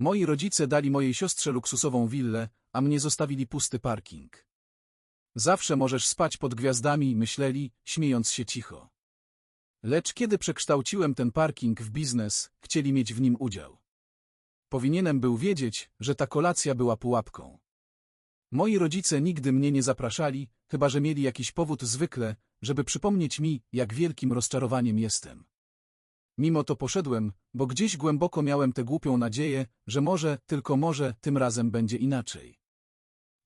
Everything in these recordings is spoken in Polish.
Moi rodzice dali mojej siostrze luksusową willę, a mnie zostawili pusty parking. Zawsze możesz spać pod gwiazdami, myśleli, śmiejąc się cicho. Lecz kiedy przekształciłem ten parking w biznes, chcieli mieć w nim udział. Powinienem był wiedzieć, że ta kolacja była pułapką. Moi rodzice nigdy mnie nie zapraszali, chyba że mieli jakiś powód zwykle, żeby przypomnieć mi, jak wielkim rozczarowaniem jestem. Mimo to poszedłem, bo gdzieś głęboko miałem tę głupią nadzieję, że może, tylko może, tym razem będzie inaczej.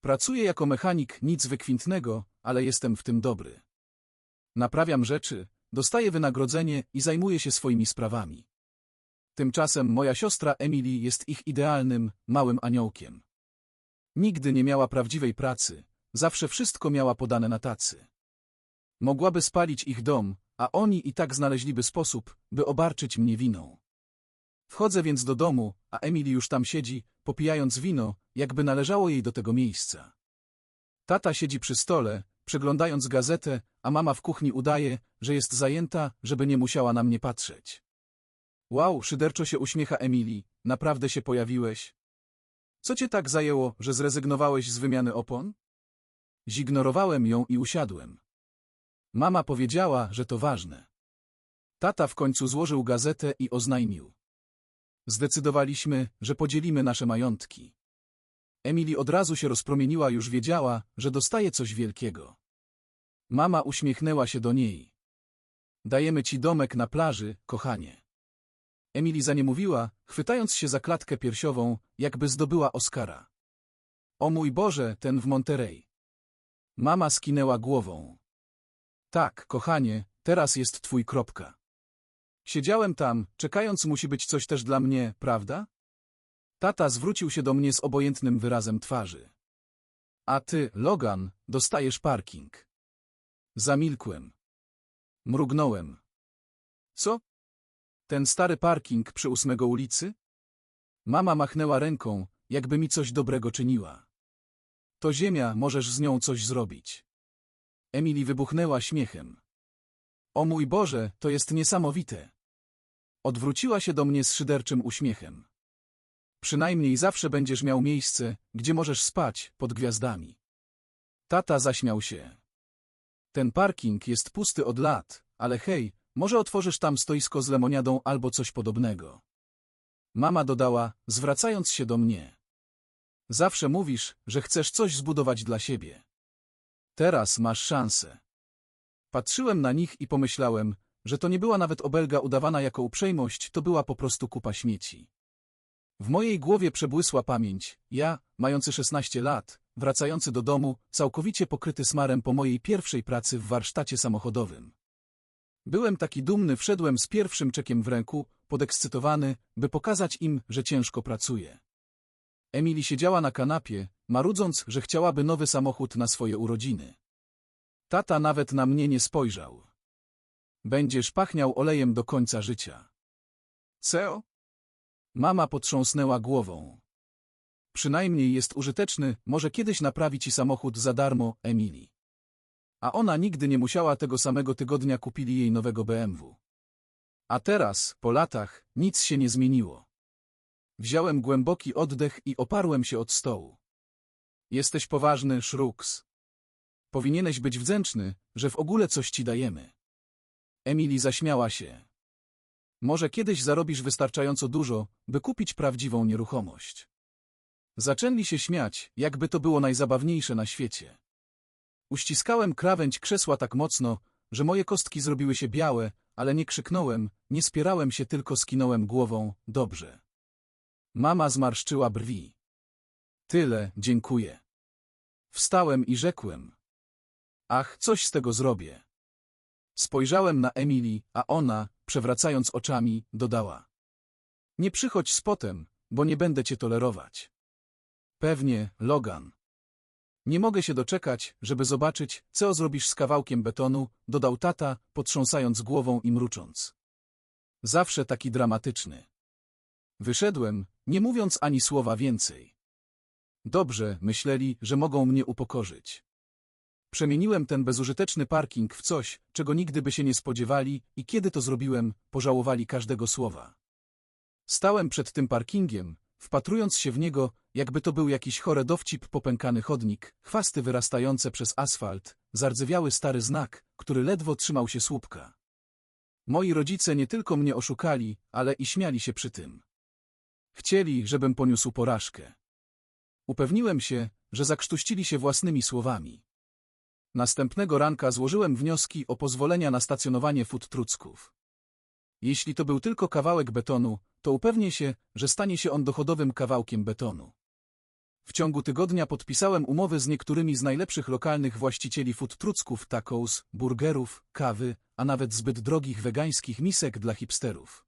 Pracuję jako mechanik, nic wykwintnego, ale jestem w tym dobry. Naprawiam rzeczy, dostaję wynagrodzenie i zajmuję się swoimi sprawami. Tymczasem moja siostra Emily jest ich idealnym, małym aniołkiem. Nigdy nie miała prawdziwej pracy, zawsze wszystko miała podane na tacy. Mogłaby spalić ich dom, a oni i tak znaleźliby sposób, by obarczyć mnie winą. Wchodzę więc do domu, a Emily już tam siedzi, popijając wino, jakby należało jej do tego miejsca. Tata siedzi przy stole, przeglądając gazetę, a mama w kuchni udaje, że jest zajęta, żeby nie musiała na mnie patrzeć. Wow, szyderczo się uśmiecha Emily, naprawdę się pojawiłeś? Co cię tak zajęło, że zrezygnowałeś z wymiany opon? Zignorowałem ją i usiadłem. Mama powiedziała, że to ważne. Tata w końcu złożył gazetę i oznajmił. Zdecydowaliśmy, że podzielimy nasze majątki. Emily od razu się rozpromieniła, już wiedziała, że dostaje coś wielkiego. Mama uśmiechnęła się do niej. Dajemy ci domek na plaży, kochanie. Emily zaniemówiła, chwytając się za klatkę piersiową, jakby zdobyła Oscara. O mój Boże, ten w Monterey. Mama skinęła głową. Tak, kochanie, teraz jest twój kropka. Siedziałem tam, czekając musi być coś też dla mnie, prawda? Tata zwrócił się do mnie z obojętnym wyrazem twarzy. A ty, Logan, dostajesz parking. Zamilkłem. Mrugnąłem. Co? Ten stary parking przy ósmego ulicy? Mama machnęła ręką, jakby mi coś dobrego czyniła. To ziemia, możesz z nią coś zrobić. Emily wybuchnęła śmiechem. O mój Boże, to jest niesamowite. Odwróciła się do mnie z szyderczym uśmiechem. Przynajmniej zawsze będziesz miał miejsce, gdzie możesz spać, pod gwiazdami. Tata zaśmiał się. Ten parking jest pusty od lat, ale hej, może otworzysz tam stoisko z lemoniadą albo coś podobnego. Mama dodała, zwracając się do mnie. Zawsze mówisz, że chcesz coś zbudować dla siebie. Teraz masz szansę. Patrzyłem na nich i pomyślałem, że to nie była nawet obelga udawana jako uprzejmość, to była po prostu kupa śmieci. W mojej głowie przebłysła pamięć, ja, mający 16 lat, wracający do domu, całkowicie pokryty smarem po mojej pierwszej pracy w warsztacie samochodowym. Byłem taki dumny, wszedłem z pierwszym czekiem w ręku, podekscytowany, by pokazać im, że ciężko pracuję. Emily siedziała na kanapie, marudząc, że chciałaby nowy samochód na swoje urodziny. Tata nawet na mnie nie spojrzał. Będziesz pachniał olejem do końca życia. Co? Mama potrząsnęła głową. Przynajmniej jest użyteczny, może kiedyś naprawi ci samochód za darmo, Emily. A ona nigdy nie musiała tego samego tygodnia kupili jej nowego BMW. A teraz, po latach, nic się nie zmieniło. Wziąłem głęboki oddech i oparłem się od stołu. Jesteś poważny, Szruks. Powinieneś być wdzięczny, że w ogóle coś ci dajemy. Emily zaśmiała się. Może kiedyś zarobisz wystarczająco dużo, by kupić prawdziwą nieruchomość. Zaczęli się śmiać, jakby to było najzabawniejsze na świecie. Uściskałem krawędź krzesła tak mocno, że moje kostki zrobiły się białe, ale nie krzyknąłem, nie spierałem się, tylko skinąłem głową, dobrze. Mama zmarszczyła brwi. Tyle, dziękuję. Wstałem i rzekłem. Ach, coś z tego zrobię. Spojrzałem na Emily, a ona, przewracając oczami, dodała. Nie przychodź z potem, bo nie będę cię tolerować. Pewnie, Logan. Nie mogę się doczekać, żeby zobaczyć, co zrobisz z kawałkiem betonu, dodał tata, potrząsając głową i mrucząc. Zawsze taki dramatyczny. Wyszedłem, nie mówiąc ani słowa więcej. Dobrze, myśleli, że mogą mnie upokorzyć. Przemieniłem ten bezużyteczny parking w coś, czego nigdy by się nie spodziewali i kiedy to zrobiłem, pożałowali każdego słowa. Stałem przed tym parkingiem, wpatrując się w niego, jakby to był jakiś chore dowcip popękany chodnik, chwasty wyrastające przez asfalt, zardzewiały stary znak, który ledwo trzymał się słupka. Moi rodzice nie tylko mnie oszukali, ale i śmiali się przy tym. Chcieli, żebym poniósł porażkę. Upewniłem się, że zakrztuścili się własnymi słowami. Następnego ranka złożyłem wnioski o pozwolenia na stacjonowanie futtrucków. Jeśli to był tylko kawałek betonu, to upewnię się, że stanie się on dochodowym kawałkiem betonu. W ciągu tygodnia podpisałem umowy z niektórymi z najlepszych lokalnych właścicieli futtrucków tacos, burgerów, kawy, a nawet zbyt drogich wegańskich misek dla hipsterów.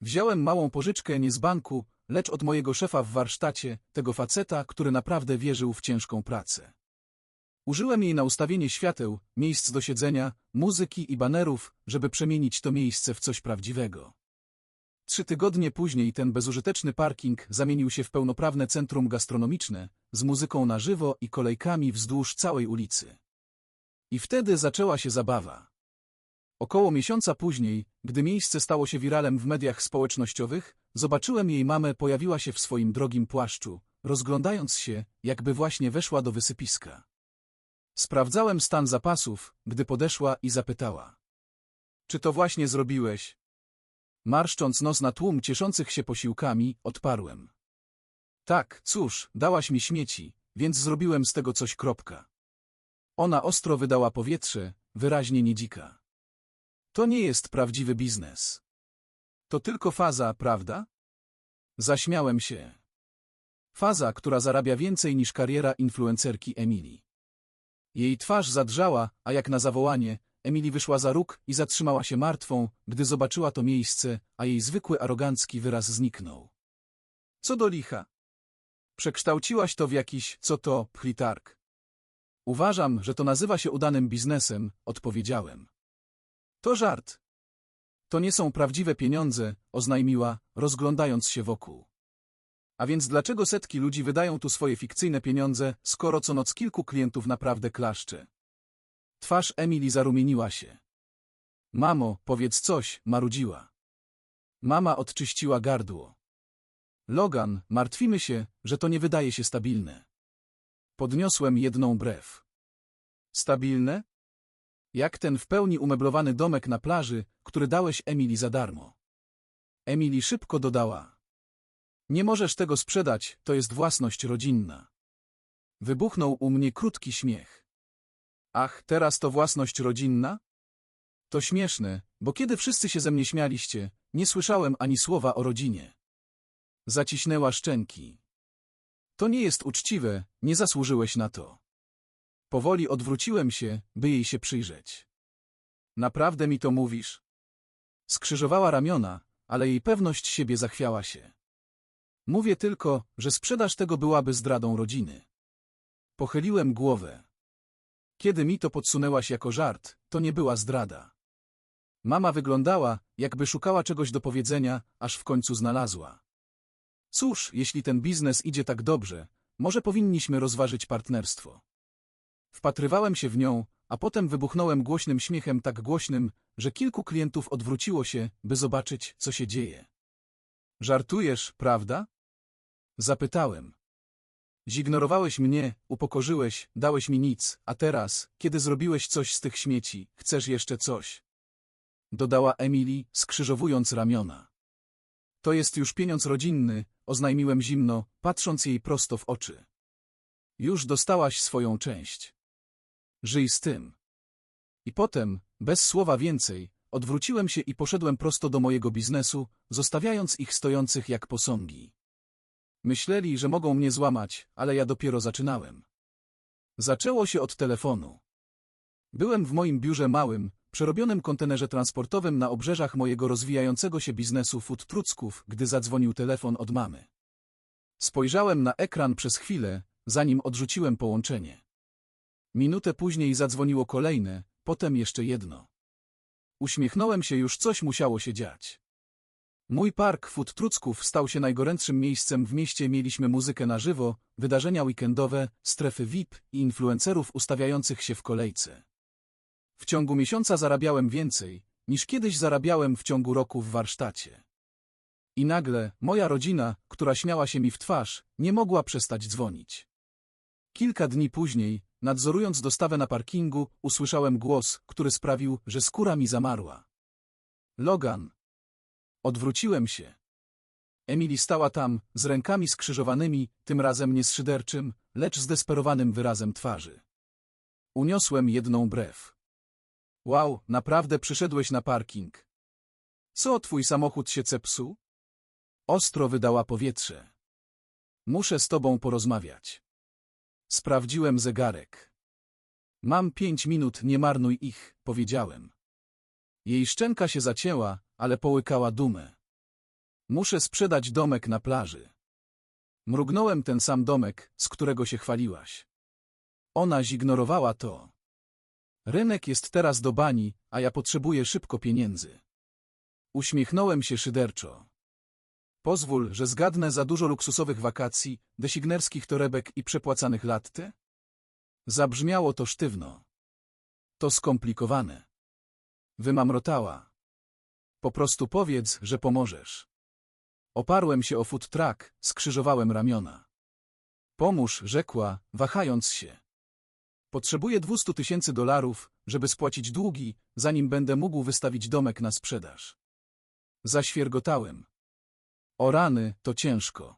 Wziąłem małą pożyczkę nie z banku, lecz od mojego szefa w warsztacie, tego faceta, który naprawdę wierzył w ciężką pracę. Użyłem jej na ustawienie świateł, miejsc do siedzenia, muzyki i banerów, żeby przemienić to miejsce w coś prawdziwego. Trzy tygodnie później ten bezużyteczny parking zamienił się w pełnoprawne centrum gastronomiczne, z muzyką na żywo i kolejkami wzdłuż całej ulicy. I wtedy zaczęła się zabawa. Około miesiąca później, gdy miejsce stało się wiralem w mediach społecznościowych, zobaczyłem jej mamę pojawiła się w swoim drogim płaszczu, rozglądając się, jakby właśnie weszła do wysypiska. Sprawdzałem stan zapasów, gdy podeszła i zapytała. Czy to właśnie zrobiłeś? Marszcząc nos na tłum cieszących się posiłkami, odparłem. Tak, cóż, dałaś mi śmieci, więc zrobiłem z tego coś kropka. Ona ostro wydała powietrze, wyraźnie nie dzika. To nie jest prawdziwy biznes. To tylko faza, prawda? Zaśmiałem się. Faza, która zarabia więcej niż kariera influencerki Emilii. Jej twarz zadrżała, a jak na zawołanie, Emily wyszła za róg i zatrzymała się martwą, gdy zobaczyła to miejsce, a jej zwykły arogancki wyraz zniknął. Co do licha? Przekształciłaś to w jakiś, co to, pchlitark. Uważam, że to nazywa się udanym biznesem, odpowiedziałem. To żart. To nie są prawdziwe pieniądze, oznajmiła, rozglądając się wokół. A więc dlaczego setki ludzi wydają tu swoje fikcyjne pieniądze, skoro co noc kilku klientów naprawdę klaszcze? Twarz Emily zarumieniła się. Mamo, powiedz coś, marudziła. Mama odczyściła gardło. Logan, martwimy się, że to nie wydaje się stabilne. Podniosłem jedną brew. Stabilne? Jak ten w pełni umeblowany domek na plaży, który dałeś Emily za darmo. Emily szybko dodała. Nie możesz tego sprzedać, to jest własność rodzinna. Wybuchnął u mnie krótki śmiech. Ach, teraz to własność rodzinna? To śmieszne, bo kiedy wszyscy się ze mnie śmialiście, nie słyszałem ani słowa o rodzinie. Zaciśnęła szczęki. To nie jest uczciwe, nie zasłużyłeś na to. Powoli odwróciłem się, by jej się przyjrzeć. Naprawdę mi to mówisz? Skrzyżowała ramiona, ale jej pewność siebie zachwiała się. Mówię tylko, że sprzedaż tego byłaby zdradą rodziny. Pochyliłem głowę. Kiedy mi to podsunęłaś jako żart, to nie była zdrada. Mama wyglądała, jakby szukała czegoś do powiedzenia, aż w końcu znalazła. Cóż, jeśli ten biznes idzie tak dobrze, może powinniśmy rozważyć partnerstwo. Wpatrywałem się w nią, a potem wybuchnąłem głośnym śmiechem tak głośnym, że kilku klientów odwróciło się, by zobaczyć, co się dzieje. Żartujesz, prawda? Zapytałem. Zignorowałeś mnie, upokorzyłeś, dałeś mi nic, a teraz, kiedy zrobiłeś coś z tych śmieci, chcesz jeszcze coś. Dodała Emily, skrzyżowując ramiona. To jest już pieniądz rodzinny, oznajmiłem zimno, patrząc jej prosto w oczy. Już dostałaś swoją część. Żyj z tym. I potem, bez słowa więcej, odwróciłem się i poszedłem prosto do mojego biznesu, zostawiając ich stojących jak posągi. Myśleli, że mogą mnie złamać, ale ja dopiero zaczynałem. Zaczęło się od telefonu. Byłem w moim biurze małym, przerobionym kontenerze transportowym na obrzeżach mojego rozwijającego się biznesu food trucków, gdy zadzwonił telefon od mamy. Spojrzałem na ekran przez chwilę, zanim odrzuciłem połączenie. Minutę później zadzwoniło kolejne, potem jeszcze jedno. Uśmiechnąłem się, już coś musiało się dziać. Mój park Food Trucków stał się najgorętszym miejscem w mieście. Mieliśmy muzykę na żywo, wydarzenia weekendowe, strefy VIP i influencerów ustawiających się w kolejce. W ciągu miesiąca zarabiałem więcej, niż kiedyś zarabiałem w ciągu roku w warsztacie. I nagle moja rodzina, która śmiała się mi w twarz, nie mogła przestać dzwonić. Kilka dni później, nadzorując dostawę na parkingu, usłyszałem głos, który sprawił, że skóra mi zamarła. Logan. Odwróciłem się. Emily stała tam, z rękami skrzyżowanymi, tym razem nie z szyderczym, lecz zdesperowanym wyrazem twarzy. Uniosłem jedną brew. Wow, naprawdę przyszedłeś na parking. Co, twój samochód się cepsuł? Ostro wydała powietrze. Muszę z tobą porozmawiać. Sprawdziłem zegarek. Mam pięć minut, nie marnuj ich, powiedziałem. Jej szczęka się zacięła, ale połykała dumę. Muszę sprzedać domek na plaży. Mrugnąłem ten sam domek, z którego się chwaliłaś. Ona zignorowała to. Rynek jest teraz do bani, a ja potrzebuję szybko pieniędzy. Uśmiechnąłem się szyderczo. Pozwól, że zgadnę za dużo luksusowych wakacji, designerskich torebek i przepłacanych latte? Zabrzmiało to sztywno. To skomplikowane. Wymamrotała. Po prostu powiedz, że pomożesz. Oparłem się o food truck, skrzyżowałem ramiona. Pomóż, rzekła, wahając się. Potrzebuję 200 tysięcy dolarów, żeby spłacić długi, zanim będę mógł wystawić domek na sprzedaż. Zaświergotałem. O rany, to ciężko.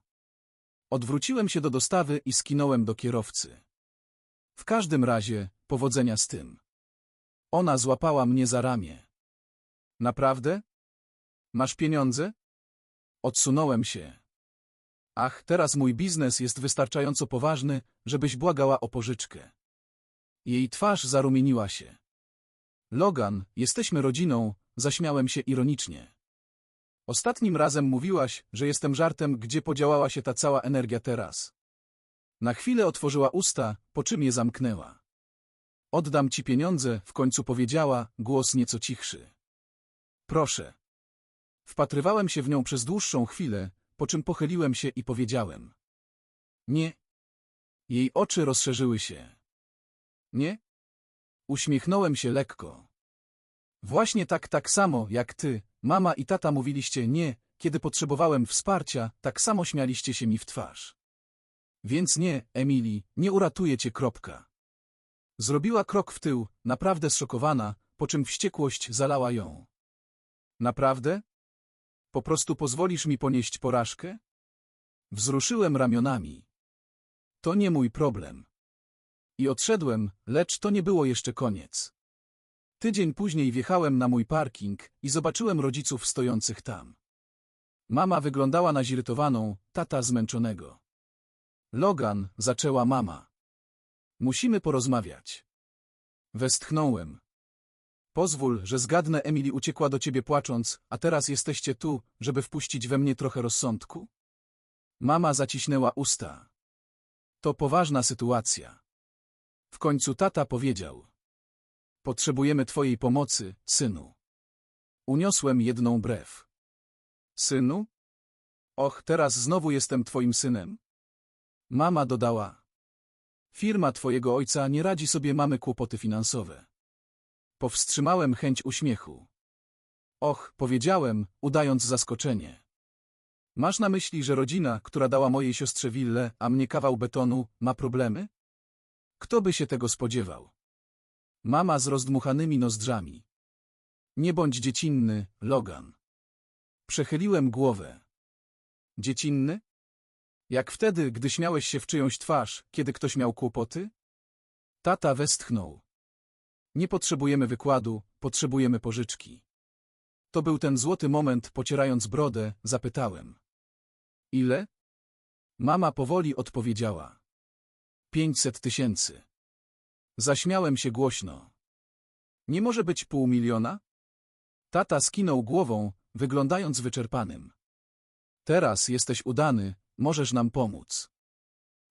Odwróciłem się do dostawy i skinąłem do kierowcy. W każdym razie, powodzenia z tym. Ona złapała mnie za ramię. Naprawdę? Masz pieniądze? Odsunąłem się. Ach, teraz mój biznes jest wystarczająco poważny, żebyś błagała o pożyczkę. Jej twarz zarumieniła się. Logan, jesteśmy rodziną, zaśmiałem się ironicznie. Ostatnim razem mówiłaś, że jestem żartem, gdzie podziałała się ta cała energia teraz. Na chwilę otworzyła usta, po czym je zamknęła. Oddam ci pieniądze, w końcu powiedziała, głos nieco cichszy. Proszę. Wpatrywałem się w nią przez dłuższą chwilę, po czym pochyliłem się i powiedziałem. Nie. Jej oczy rozszerzyły się. Nie? Uśmiechnąłem się lekko. Właśnie tak, tak samo, jak ty, mama i tata mówiliście nie, kiedy potrzebowałem wsparcia, tak samo śmialiście się mi w twarz. Więc nie, Emily, nie uratuję cię, kropka. Zrobiła krok w tył, naprawdę zszokowana, po czym wściekłość zalała ją. Naprawdę? Po prostu pozwolisz mi ponieść porażkę? Wzruszyłem ramionami. To nie mój problem. I odszedłem, lecz to nie było jeszcze koniec. Tydzień później wjechałem na mój parking i zobaczyłem rodziców stojących tam. Mama wyglądała na zirytowaną, tata zmęczonego. Logan, zaczęła mama. Musimy porozmawiać. Westchnąłem. Pozwól, że zgadnę, Emily uciekła do ciebie płacząc, a teraz jesteście tu, żeby wpuścić we mnie trochę rozsądku? Mama zaciśnęła usta. To poważna sytuacja. W końcu tata powiedział. Potrzebujemy twojej pomocy, synu. Uniosłem jedną brew. Synu? Och, teraz znowu jestem twoim synem? Mama dodała. Firma twojego ojca nie radzi sobie, mamy kłopoty finansowe. Powstrzymałem chęć uśmiechu. Och, powiedziałem, udając zaskoczenie. Masz na myśli, że rodzina, która dała mojej siostrze willę, a mnie kawał betonu, ma problemy? Kto by się tego spodziewał? Mama z rozdmuchanymi nozdrzami. Nie bądź dziecinny, Logan. Przechyliłem głowę. Dziecinny? Jak wtedy, gdy śmiałeś się w czyjąś twarz, kiedy ktoś miał kłopoty? Tata westchnął. Nie potrzebujemy wykładu, potrzebujemy pożyczki. To był ten złoty moment, pocierając brodę, zapytałem. Ile? Mama powoli odpowiedziała. Pięćset tysięcy. Zaśmiałem się głośno. Nie może być pół miliona? Tata skinął głową, wyglądając wyczerpanym. Teraz jesteś udany, możesz nam pomóc.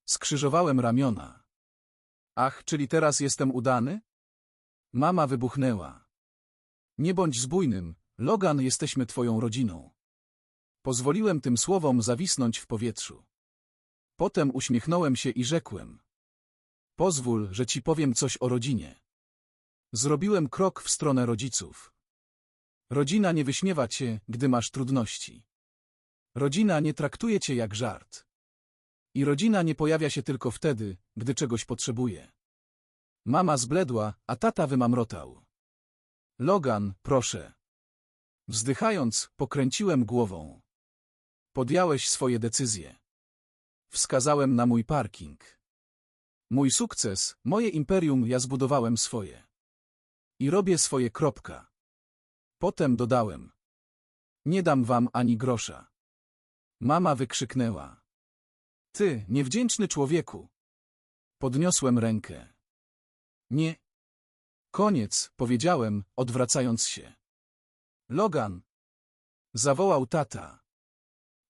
Skrzyżowałem ramiona. Ach, czyli teraz jestem udany? Mama wybuchnęła. Nie bądź zbójnym, Logan, jesteśmy twoją rodziną. Pozwoliłem tym słowom zawisnąć w powietrzu. Potem uśmiechnąłem się i rzekłem. Pozwól, że ci powiem coś o rodzinie. Zrobiłem krok w stronę rodziców. Rodzina nie wyśmiewa cię, gdy masz trudności. Rodzina nie traktuje cię jak żart. I rodzina nie pojawia się tylko wtedy, gdy czegoś potrzebuje. Mama zbledła, a tata wymamrotał. Logan, proszę. Wzdychając, pokręciłem głową. Podjąłeś swoje decyzje. Wskazałem na mój parking. Mój sukces, moje imperium, ja zbudowałem swoje. I robię swoje kropka. Potem dodałem. Nie dam wam ani grosza. Mama wykrzyknęła. Ty, niewdzięczny człowieku. Podniosłem rękę. Nie. Koniec, powiedziałem, odwracając się. Logan. Zawołał tata.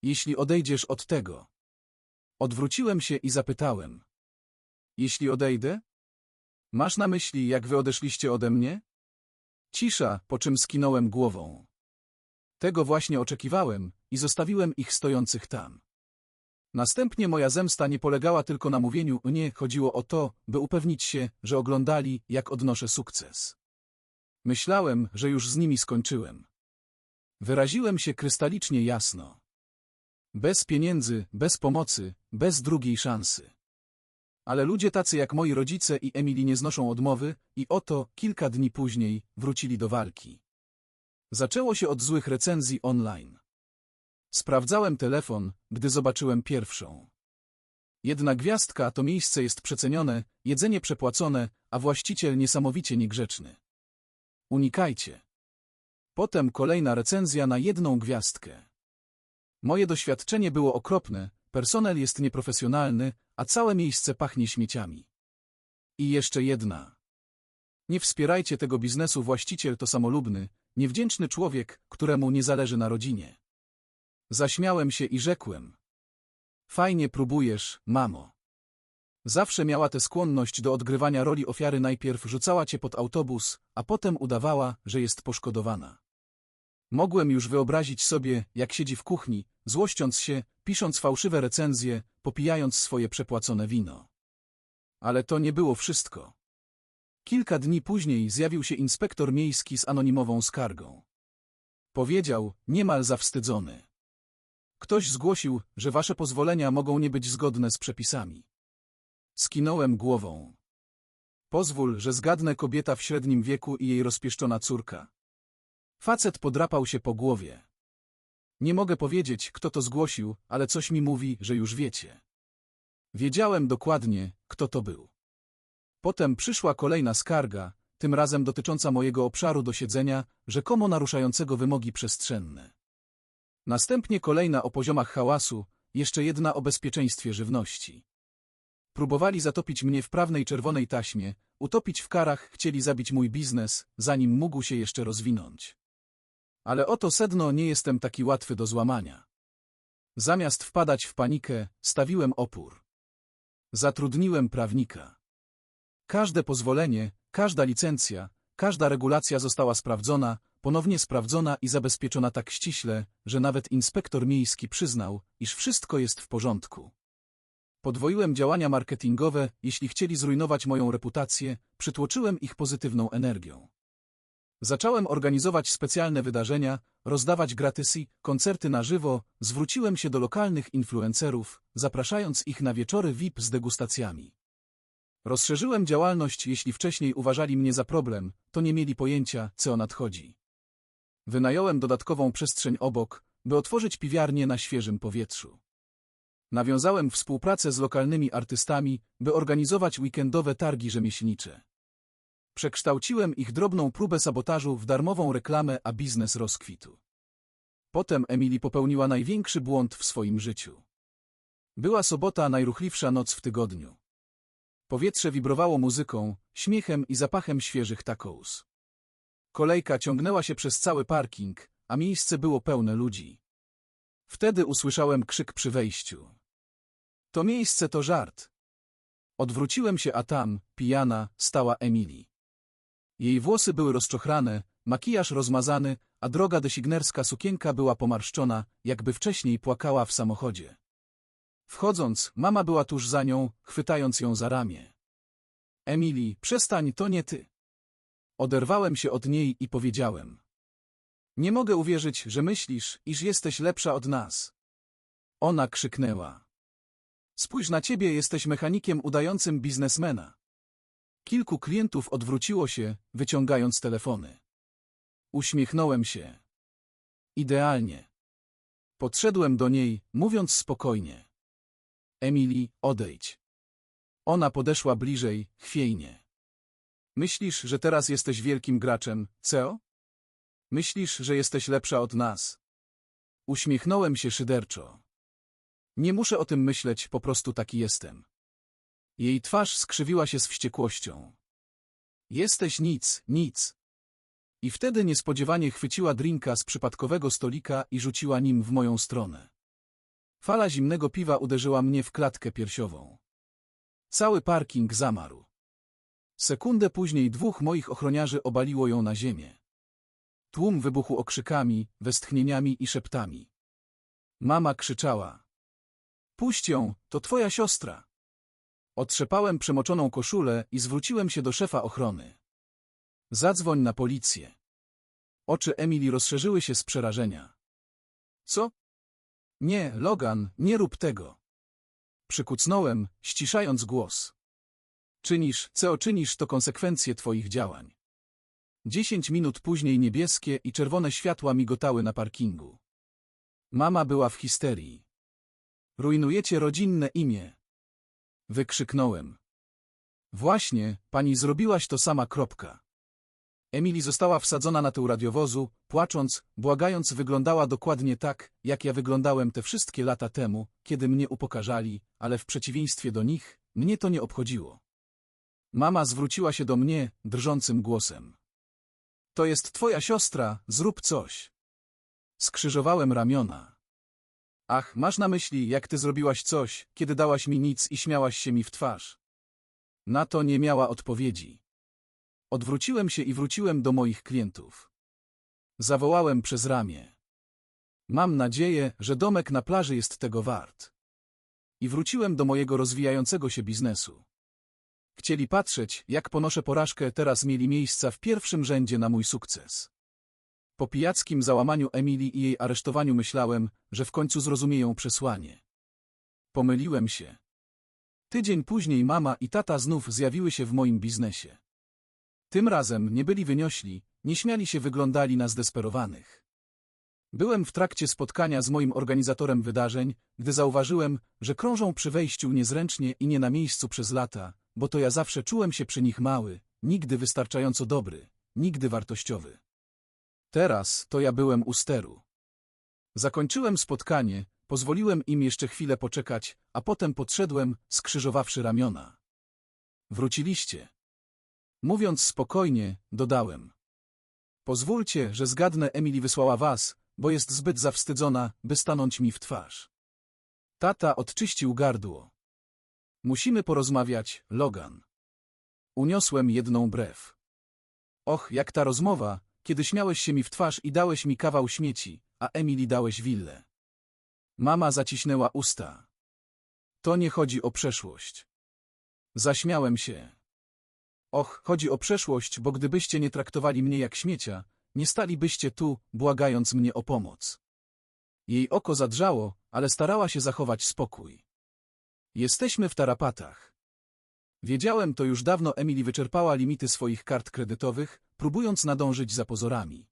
Jeśli odejdziesz od tego. Odwróciłem się i zapytałem. Jeśli odejdę? Masz na myśli, jak wy odeszliście ode mnie? Cisza, po czym skinąłem głową. Tego właśnie oczekiwałem i zostawiłem ich stojących tam. Następnie moja zemsta nie polegała tylko na mówieniu nie, chodziło o to, by upewnić się, że oglądali, jak odnoszę sukces. Myślałem, że już z nimi skończyłem. Wyraziłem się krystalicznie jasno. Bez pieniędzy, bez pomocy, bez drugiej szansy. Ale ludzie tacy jak moi rodzice i Emily nie znoszą odmowy i oto, kilka dni później, wrócili do walki. Zaczęło się od złych recenzji online. Sprawdzałem telefon, gdy zobaczyłem pierwszą. Jedna gwiazdka to miejsce jest przecenione, jedzenie przepłacone, a właściciel niesamowicie niegrzeczny. Unikajcie. Potem kolejna recenzja na jedną gwiazdkę. Moje doświadczenie było okropne, personel jest nieprofesjonalny, a całe miejsce pachnie śmieciami. I jeszcze jedna. Nie wspierajcie tego biznesu, właściciel to samolubny, niewdzięczny człowiek, któremu nie zależy na rodzinie. Zaśmiałem się i rzekłem. Fajnie próbujesz, mamo. Zawsze miała tę skłonność do odgrywania roli ofiary najpierw rzucała cię pod autobus, a potem udawała, że jest poszkodowana. Mogłem już wyobrazić sobie, jak siedzi w kuchni, złościąc się, pisząc fałszywe recenzje, popijając swoje przepłacone wino. Ale to nie było wszystko. Kilka dni później zjawił się inspektor miejski z anonimową skargą. Powiedział, niemal zawstydzony. Ktoś zgłosił, że wasze pozwolenia mogą nie być zgodne z przepisami. Skinąłem głową. Pozwól, że zgadnę kobieta w średnim wieku i jej rozpieszczona córka. Facet podrapał się po głowie. Nie mogę powiedzieć, kto to zgłosił, ale coś mi mówi, że już wiecie. Wiedziałem dokładnie, kto to był. Potem przyszła kolejna skarga, tym razem dotycząca mojego obszaru do siedzenia, rzekomo naruszającego wymogi przestrzenne. Następnie kolejna o poziomach hałasu, jeszcze jedna o bezpieczeństwie żywności. Próbowali zatopić mnie w prawnej czerwonej taśmie, utopić w karach, chcieli zabić mój biznes, zanim mógł się jeszcze rozwinąć. Ale oto sedno nie jestem taki łatwy do złamania. Zamiast wpadać w panikę, stawiłem opór. Zatrudniłem prawnika. Każde pozwolenie, każda licencja, każda regulacja została sprawdzona, ponownie sprawdzona i zabezpieczona tak ściśle, że nawet inspektor miejski przyznał, iż wszystko jest w porządku. Podwoiłem działania marketingowe, jeśli chcieli zrujnować moją reputację, przytłoczyłem ich pozytywną energią. Zacząłem organizować specjalne wydarzenia, rozdawać gratisy, koncerty na żywo, zwróciłem się do lokalnych influencerów, zapraszając ich na wieczory VIP z degustacjami. Rozszerzyłem działalność, jeśli wcześniej uważali mnie za problem, to nie mieli pojęcia, co nadchodzi. Wynająłem dodatkową przestrzeń obok, by otworzyć piwiarnię na świeżym powietrzu. Nawiązałem współpracę z lokalnymi artystami, by organizować weekendowe targi rzemieślnicze. Przekształciłem ich drobną próbę sabotażu w darmową reklamę, a biznes rozkwitł. Potem Emily popełniła największy błąd w swoim życiu. Była sobota najruchliwsza noc w tygodniu. Powietrze wibrowało muzyką, śmiechem i zapachem świeżych tacos. Kolejka ciągnęła się przez cały parking, a miejsce było pełne ludzi. Wtedy usłyszałem krzyk przy wejściu. To miejsce to żart. Odwróciłem się, a tam, pijana, stała Emily. Jej włosy były rozczochrane, makijaż rozmazany, a droga designerska sukienka była pomarszczona, jakby wcześniej płakała w samochodzie. Wchodząc, mama była tuż za nią, chwytając ją za ramię. Emily, przestań, to nie ty. Oderwałem się od niej i powiedziałem. Nie mogę uwierzyć, że myślisz, iż jesteś lepsza od nas. Ona krzyknęła. Spójrz na ciebie, jesteś mechanikiem udającym biznesmena. Kilku klientów odwróciło się, wyciągając telefony. Uśmiechnąłem się. Idealnie. Podszedłem do niej, mówiąc spokojnie. Emily, odejdź. Ona podeszła bliżej, chwiejnie. Myślisz, że teraz jesteś wielkim graczem, co? Myślisz, że jesteś lepsza od nas? Uśmiechnąłem się szyderczo. Nie muszę o tym myśleć, po prostu taki jestem. Jej twarz skrzywiła się z wściekłością. Jesteś nic, nic. I wtedy niespodziewanie chwyciła drinka z przypadkowego stolika i rzuciła nim w moją stronę. Fala zimnego piwa uderzyła mnie w klatkę piersiową. Cały parking zamarł. Sekundę później dwóch moich ochroniarzy obaliło ją na ziemię. Tłum wybuchł okrzykami, westchnieniami i szeptami. Mama krzyczała. Puść ją, to twoja siostra. Otrzepałem przemoczoną koszulę i zwróciłem się do szefa ochrony. Zadzwoń na policję. Oczy Emily rozszerzyły się z przerażenia. Co? Nie, Logan, nie rób tego. Przykucnąłem, ściszając głos. Czynisz, co czynisz, to konsekwencje twoich działań. Dziesięć minut później niebieskie i czerwone światła migotały na parkingu. Mama była w histerii. Rujnujecie rodzinne imię. Wykrzyknąłem. Właśnie, pani zrobiłaś to sama kropka. Emily została wsadzona na tył radiowozu, płacząc, błagając wyglądała dokładnie tak, jak ja wyglądałem te wszystkie lata temu, kiedy mnie upokarzali, ale w przeciwieństwie do nich, mnie to nie obchodziło. Mama zwróciła się do mnie, drżącym głosem. To jest twoja siostra, zrób coś. Skrzyżowałem ramiona. Ach, masz na myśli, jak ty zrobiłaś coś, kiedy dałaś mi nic i śmiałaś się mi w twarz. Na to nie miała odpowiedzi. Odwróciłem się i wróciłem do moich klientów. Zawołałem przez ramię. Mam nadzieję, że domek na plaży jest tego wart. I wróciłem do mojego rozwijającego się biznesu. Chcieli patrzeć, jak ponoszę porażkę, teraz mieli miejsca w pierwszym rzędzie na mój sukces. Po pijackim załamaniu Emily i jej aresztowaniu myślałem, że w końcu zrozumieją przesłanie. Pomyliłem się. Tydzień później mama i tata znów zjawiły się w moim biznesie. Tym razem nie byli wyniośli, nie śmiali się, wyglądali na zdesperowanych. Byłem w trakcie spotkania z moim organizatorem wydarzeń, gdy zauważyłem, że krążą przy wejściu niezręcznie i nie na miejscu przez lata, bo to ja zawsze czułem się przy nich mały, nigdy wystarczająco dobry, nigdy wartościowy. Teraz to ja byłem u steru. Zakończyłem spotkanie, pozwoliłem im jeszcze chwilę poczekać, a potem podszedłem, skrzyżowawszy ramiona. Wróciliście. Mówiąc spokojnie, dodałem. Pozwólcie, że zgadnę, Emily wysłała was, bo jest zbyt zawstydzona, by stanąć mi w twarz. Tata odczyścił gardło. Musimy porozmawiać, Logan. Uniosłem jedną brew. Och, jak ta rozmowa, kiedy śmiałeś się mi w twarz i dałeś mi kawał śmieci, a Emily dałeś willę. Mama zaciśnęła usta. To nie chodzi o przeszłość. Zaśmiałem się. Och, chodzi o przeszłość, bo gdybyście nie traktowali mnie jak śmiecia, nie stalibyście tu, błagając mnie o pomoc. Jej oko zadrżało, ale starała się zachować spokój. Jesteśmy w tarapatach. Wiedziałem to już dawno Emily wyczerpała limity swoich kart kredytowych, próbując nadążyć za pozorami.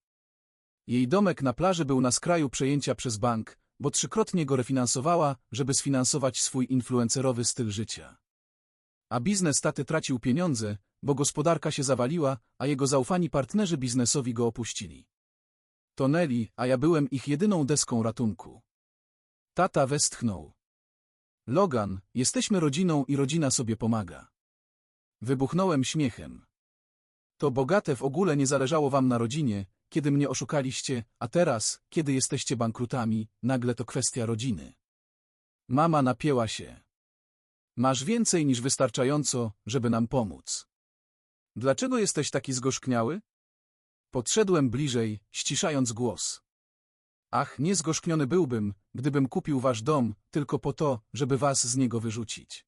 Jej domek na plaży był na skraju przejęcia przez bank, bo trzykrotnie go refinansowała, żeby sfinansować swój influencerowy styl życia. A biznes taty tracił pieniądze, bo gospodarka się zawaliła, a jego zaufani partnerzy biznesowi go opuścili. Tonęli, a ja byłem ich jedyną deską ratunku. Tata westchnął. Logan, jesteśmy rodziną i rodzina sobie pomaga. Wybuchnąłem śmiechem. To bogate w ogóle nie zależało wam na rodzinie, kiedy mnie oszukaliście, a teraz, kiedy jesteście bankrutami, nagle to kwestia rodziny. Mama napięła się. Masz więcej niż wystarczająco, żeby nam pomóc. Dlaczego jesteś taki zgorzkniały? Podszedłem bliżej, ściszając głos. Ach, nie zgorzkniony byłbym, gdybym kupił wasz dom, tylko po to, żeby was z niego wyrzucić.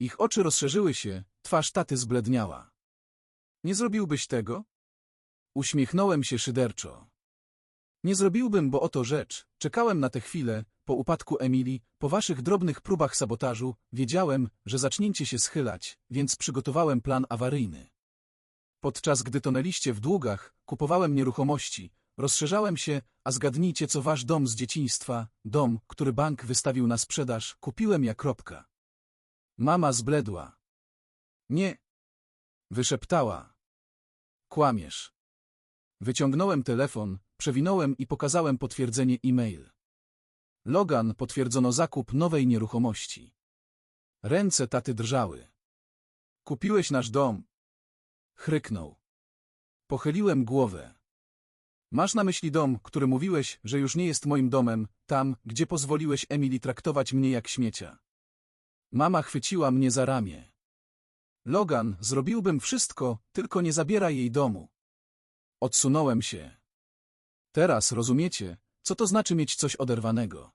Ich oczy rozszerzyły się, twarz taty zbledniała. Nie zrobiłbyś tego? Uśmiechnąłem się szyderczo. Nie zrobiłbym, bo oto rzecz, czekałem na tę chwilę, po upadku Emilii, po waszych drobnych próbach sabotażu, wiedziałem, że zaczniecie się schylać, więc przygotowałem plan awaryjny. Podczas gdy tonęliście w długach, kupowałem nieruchomości, rozszerzałem się, a zgadnijcie co wasz dom z dzieciństwa, dom, który bank wystawił na sprzedaż, kupiłem ja kropka. Mama zbledła. Nie. Wyszeptała. Kłamiesz. Wyciągnąłem telefon, przewinąłem i pokazałem potwierdzenie e-mail. Logan potwierdzono zakup nowej nieruchomości. Ręce taty drżały. Kupiłeś nasz dom. Chryknął. Pochyliłem głowę. Masz na myśli dom, który mówiłeś, że już nie jest moim domem, tam, gdzie pozwoliłeś Emily traktować mnie jak śmiecia. Mama chwyciła mnie za ramię. Logan, zrobiłbym wszystko, tylko nie zabieraj jej domu. Odsunąłem się. Teraz rozumiecie, co to znaczy mieć coś oderwanego.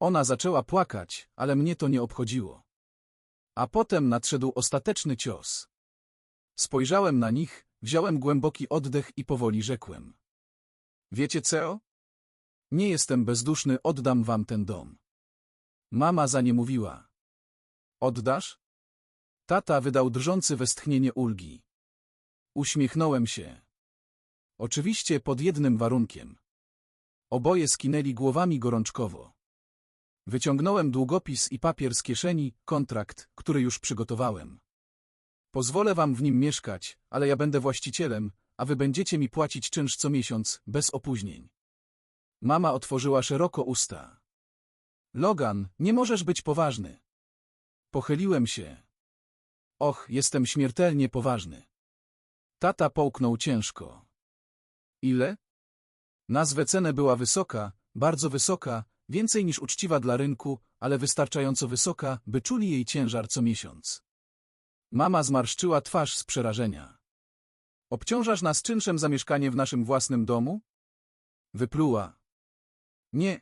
Ona zaczęła płakać, ale mnie to nie obchodziło. A potem nadszedł ostateczny cios. Spojrzałem na nich, wziąłem głęboki oddech i powoli rzekłem. Wiecie co? Nie jestem bezduszny, oddam wam ten dom. Mama za nie mówiła. Oddasz? Tata wydał drżący westchnienie ulgi. Uśmiechnąłem się. Oczywiście pod jednym warunkiem. Oboje skinęli głowami gorączkowo. Wyciągnąłem długopis i papier z kieszeni, kontrakt, który już przygotowałem. Pozwolę wam w nim mieszkać, ale ja będę właścicielem, a wy będziecie mi płacić czynsz co miesiąc, bez opóźnień. Mama otworzyła szeroko usta. Logan, nie możesz być poważny. Pochyliłem się. Och, jestem śmiertelnie poważny. Tata połknął ciężko. Ile? Nazwę cenę była wysoka, bardzo wysoka, więcej niż uczciwa dla rynku, ale wystarczająco wysoka, by czuli jej ciężar co miesiąc. Mama zmarszczyła twarz z przerażenia. Obciążasz nas czynszem za mieszkanie w naszym własnym domu? Wypluła. Nie.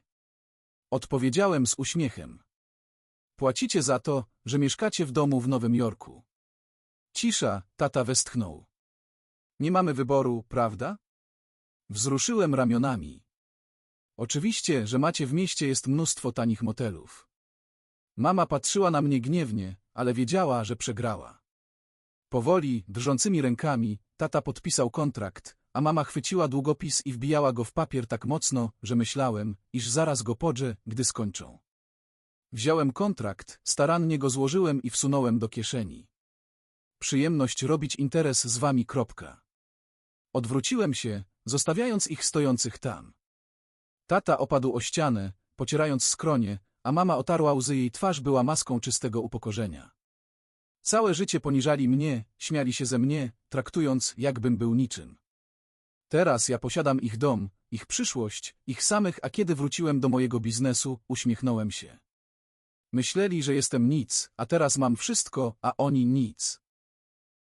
Odpowiedziałem z uśmiechem. Płacicie za to, że mieszkacie w domu w Nowym Jorku. Cisza, tata westchnął. Nie mamy wyboru, prawda? Wzruszyłem ramionami. Oczywiście, że macie w mieście jest mnóstwo tanich motelów. Mama patrzyła na mnie gniewnie, ale wiedziała, że przegrała. Powoli, drżącymi rękami, tata podpisał kontrakt, a mama chwyciła długopis i wbijała go w papier tak mocno, że myślałem, iż zaraz go podrze, gdy skończą. Wziąłem kontrakt, starannie go złożyłem i wsunąłem do kieszeni. Przyjemność robić interes z wami. Kropka. Odwróciłem się, zostawiając ich stojących tam. Tata opadł o ścianę, pocierając skronie, a mama otarła łzy jej twarz była maską czystego upokorzenia. Całe życie poniżali mnie, śmiali się ze mnie, traktując, jakbym był niczym. Teraz ja posiadam ich dom, ich przyszłość, ich samych, a kiedy wróciłem do mojego biznesu, uśmiechnąłem się. Myśleli, że jestem nic, a teraz mam wszystko, a oni nic.